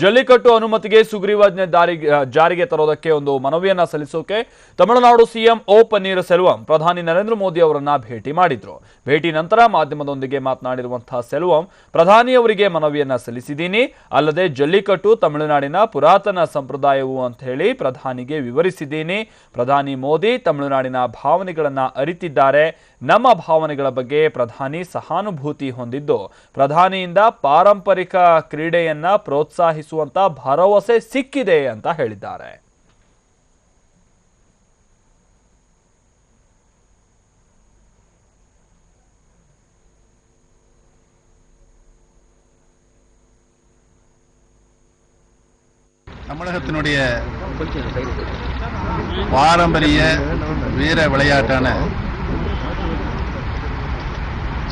ಜಲ್ಲಿಕಟ್ಟು ಅನುಮತಿಗೆ ಸುಗ್ರೀವಾಜ್ಞೆ ದಾರಿ ಜಾರಿಗೆ ತರೋದಕ್ಕೆ ಒಂದು ಮನವಿಯನ್ನ ಸಲ್ಲಿಸೋಕೆ ತಮಿಳುನಾಡು ಸಿಎಂ ಓ ಪನ್ನೀರ್ ಸೆಲ್ವಂ, ಪ್ರಧಾನಿ ನರೇಂದ್ರ ಮೋದಿ ಅವರನ್ನ ಭೇಟಿ ಮಾಡಿದ್ರು. ಭೇಟಿ ನಂತರ ಮಾಧ್ಯಮದೊಂದಿಗೆ ಮಾತನಾಡಿರುವಂತಹ ಸೆಲ್ವಂ ಪ್ರಧಾನಿಯವರಿಗೆ ಮನವಿಯನ್ನ ಸಲ್ಲಿಸಿದ್ದೀನಿ. ಅಲ್ಲದೆ ಜಲ್ಲಿಕಟ್ಟು ತಮಿಳುನಾಡಿನ ಪುರಾತನ ಸಂಪ್ರದಾಯವು ಅಂತ ಹೇಳಿ ಪ್ರಧಾನಿಗೆ ವಿವರಿಸಿದ್ದೀನಿ. ಪ್ರಧಾನಿ ಮೋದಿ ತಮಿಳುನಾಡಿನ ಭಾವನೆಗಳನ್ನ ಅರಿತಿದ್ದಾರೆ. ನಮ್ಮ ಭಾವನೆಗಳ ಬಗ್ಗೆ ಪ್ರಧಾನಿ ಸಹಾನುಭೂತಿ ಹೊಂದಿದ್ದು, ಪ್ರಧಾನಿಯಿಂದ ಪಾರಂಪರಿಕ ಕ್ರೀಡೆಯನ್ನ ಪ್ರೋತ್ಸಾಹಿಸುವಂತ ಭರವಸೆ ಸಿಕ್ಕಿದೆ ಅಂತ ಹೇಳಿದ್ದಾರೆ தமிழகத்தினுடைய பாரம்பரிய வீர விளையாட்டான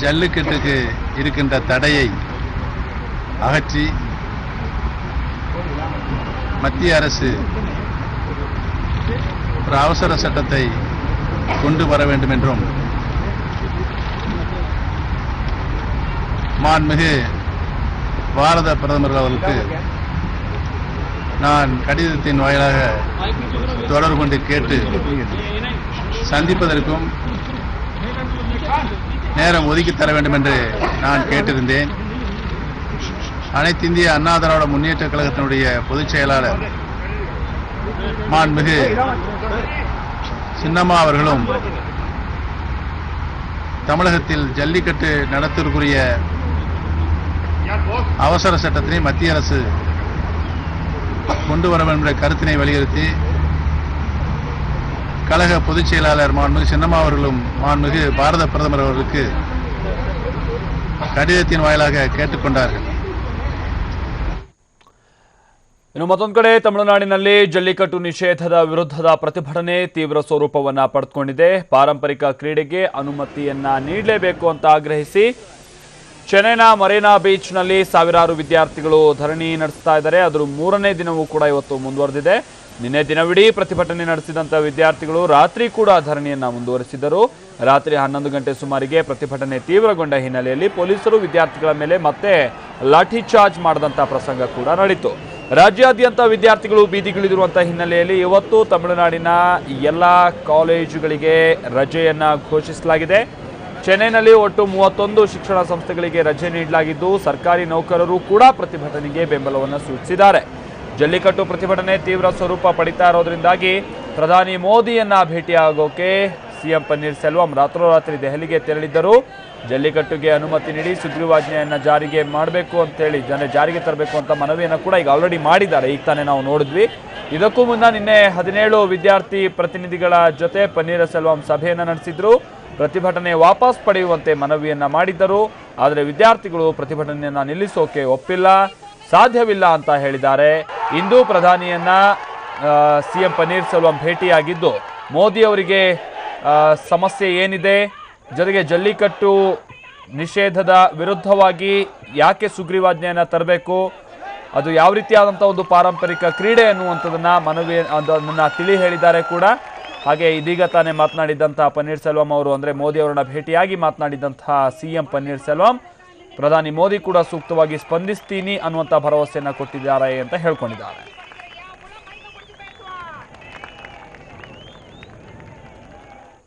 ஜல்லிக்கட்டுக்கு இருக்கின்ற தடையை அகற்றி மத்திய அரசு ஒரு அவசர சட்டத்தை கொண்டு வர வேண்டும் என்றும் மாண்புமிகு பாரத பிரதமர் அவர்களுக்கு நான் கடிதத்தின் வாயிலாக தொடர்பு கொண்டு கேட்டு சந்திப்பதற்கும் நேரம் ஒதுக்கி தர வேண்டும் என்று நான் கேட்டிருந்தேன். அனைத்து இந்திய அண்ணா திராவிட முன்னேற்ற கழகத்தினுடைய பொதுச் செயலாளர் மாண்புமிகு சின்னம்மா அவர்களும் தமிழகத்தில் ஜல்லிக்கட்டு நடத்திற்குரிய அவசர சட்டத்தினை மத்திய அரசு கொண்டு வர வேண்டும் என்ற கருத்தினை வலியுறுத்தி கழக பொதுச் செயலாளர் மாண்புமிகு சின்னம்மா அவர்களும் மாண்புமிகு பாரத பிரதமர் அவர்களுக்கு கடிதத்தின் வாயிலாக கேட்டுக்கொண்டார்கள். ಇನ್ನು ಮತ್ತೊಂದು ಕಡೆ ತಮಿಳುನಾಡಿನಲ್ಲಿ ಜಲ್ಲಿಕಟ್ಟು ನಿಷೇಧದ ವಿರುದ್ಧದ ಪ್ರತಿಭಟನೆ ತೀವ್ರ ಸ್ವರೂಪವನ್ನು ಪಡೆದುಕೊಂಡಿದೆ. ಪಾರಂಪರಿಕ ಕ್ರೀಡೆಗೆ ಅನುಮತಿಯನ್ನ ನೀಡಲೇಬೇಕು ಅಂತ ಆಗ್ರಹಿಸಿ ಚೆನ್ನೈನ ಮರೇನಾ ಬೀಚ್ನಲ್ಲಿ ಸಾವಿರಾರು ವಿದ್ಯಾರ್ಥಿಗಳು ಧರಣಿ ನಡೆಸ್ತಾ ಇದ್ದಾರೆ. ಅದರ ಮೂರನೇ ದಿನವೂ ಕೂಡ ಇವತ್ತು ಮುಂದುವರೆದಿದೆ. ನಿನ್ನೆ ದಿನವಿಡೀ ಪ್ರತಿಭಟನೆ ನಡೆಸಿದಂಥ ವಿದ್ಯಾರ್ಥಿಗಳು ರಾತ್ರಿ ಕೂಡ ಧರಣಿಯನ್ನ ಮುಂದುವರೆಸಿದರು ರಾತ್ರಿ ಹನ್ನೊಂದು ಗಂಟೆ ಸುಮಾರಿಗೆ ಪ್ರತಿಭಟನೆ ತೀವ್ರಗೊಂಡ ಹಿನ್ನೆಲೆಯಲ್ಲಿ ಪೊಲೀಸರು ವಿದ್ಯಾರ್ಥಿಗಳ ಮೇಲೆ ಮತ್ತೆ ಲಾಠಿ ಚಾರ್ಜ್ ಮಾಡಿದಂಥ ಪ್ರಸಂಗ ಕೂಡ ನಡೆಯಿತು. ರಾಜ್ಯಾದ್ಯಂತ ವಿದ್ಯಾರ್ಥಿಗಳು ಬೀದಿಗಿಳಿದಿರುವಂತಹ ಹಿನ್ನೆಲೆಯಲ್ಲಿ ಇವತ್ತು ತಮಿಳುನಾಡಿನ ಎಲ್ಲ ಕಾಲೇಜುಗಳಿಗೆ ರಜೆಯನ್ನ ಘೋಷಿಸಲಾಗಿದೆ. ಚೆನ್ನೈನಲ್ಲಿ ಒಟ್ಟು ಮೂವತ್ತೊಂದು ಶಿಕ್ಷಣ ಸಂಸ್ಥೆಗಳಿಗೆ ರಜೆ ನೀಡಲಾಗಿದ್ದು, ಸರ್ಕಾರಿ ನೌಕರರು ಕೂಡ ಪ್ರತಿಭಟನೆಗೆ ಬೆಂಬಲವನ್ನು ಸೂಚಿಸಿದ್ದಾರೆ. ಜಲ್ಲಿಕಟ್ಟು ಪ್ರತಿಭಟನೆ ತೀವ್ರ ಸ್ವರೂಪ ಪಡಿತಾ ಇರೋದ್ರಿಂದಾಗಿ ಪ್ರಧಾನಿ ಮೋದಿಯನ್ನ ಭೇಟಿಯಾಗೋಕೆ ಸಿಎಂ ಪನ್ನೀರ್ ಸೆಲ್ವಂ ರಾತ್ರೋರಾತ್ರಿ ದೆಹಲಿಗೆ ತೆರಳಿದ್ದರು. ಜಲ್ಲಿಕಟ್ಟುಗೆ ಅನುಮತಿ ನೀಡಿ ಸುಗ್ರೀವಾಜ್ಞೆಯನ್ನು ಜಾರಿಗೆ ಮಾಡಬೇಕು ಅಂತೇಳಿ ಜನ ಜಾರಿಗೆ ತರಬೇಕು ಅಂತ ಮನವಿಯನ್ನು ಕೂಡ ಈಗ ಆಲ್ರೆಡಿ ಮಾಡಿದ್ದಾರೆ. ಈಗ ತಾನೇ ನಾವು ನೋಡಿದ್ವಿ. ಇದಕ್ಕೂ ಮುನ್ನ ನಿನ್ನೆ ಹದಿನೇಳು ವಿದ್ಯಾರ್ಥಿ ಪ್ರತಿನಿಧಿಗಳ ಜೊತೆ ಪನ್ನೀರ ಸೆಲ್ವಂ ಸಭೆಯನ್ನು ನಡೆಸಿದ್ರು. ಪ್ರತಿಭಟನೆ ವಾಪಸ್ ಪಡೆಯುವಂತೆ ಮನವಿಯನ್ನು ಮಾಡಿದ್ದರು. ಆದರೆ ವಿದ್ಯಾರ್ಥಿಗಳು ಪ್ರತಿಭಟನೆಯನ್ನು ನಿಲ್ಲಿಸೋಕೆ ಒಪ್ಪಿಲ್ಲ, ಸಾಧ್ಯವಿಲ್ಲ ಅಂತ ಹೇಳಿದ್ದಾರೆ. ಇಂದು ಪ್ರಧಾನಿಯನ್ನ ಸಿಎಂ ಪನ್ನೀರ್ ಸೆಲ್ವಂ ಭೇಟಿಯಾಗಿದ್ದು ಮೋದಿ ಅವರಿಗೆ ಸಮಸ್ಯೆ ಏನಿದೆ? ಜೊತೆಗೆ ಜಲ್ಲಿಕಟ್ಟು ನಿಷೇಧದ ವಿರುದ್ಧವಾಗಿ ಯಾಕೆ ಸುಗ್ರೀವಾಜ್ಞೆಯನ್ನು ತರಬೇಕು? ಅದು ಯಾವ ರೀತಿಯಾದಂಥ ಒಂದು ಪಾರಂಪರಿಕ ಕ್ರೀಡೆ ಅನ್ನುವಂಥದ್ದನ್ನು ಮನವಿ, ಅದನ್ನು ತಿಳಿ ಹೇಳಿದ್ದಾರೆ ಕೂಡ. ಹಾಗೆ ಇದೀಗ ತಾನೇ ಮಾತನಾಡಿದ್ದಂಥ ಪನ್ನೀರ್ ಸೆಲ್ವಂ ಅವರು, ಅಂದರೆ ಮೋದಿ ಅವರನ್ನು ಭೇಟಿಯಾಗಿ ಮಾತನಾಡಿದಂತಹ ಸಿ ಎಂ ಪನ್ನೀರ್ ಸೆಲ್ವಂ. ಪ್ರಧಾನಿ ಮೋದಿ ಕೂಡ ಸೂಕ್ತವಾಗಿ ಸ್ಪಂದಿಸ್ತೀನಿ ಅನ್ನುವಂಥ ಭರವಸೆಯನ್ನು ಕೊಟ್ಟಿದ್ದಾರೆ ಅಂತ ಹೇಳ್ಕೊಂಡಿದ್ದಾರೆ.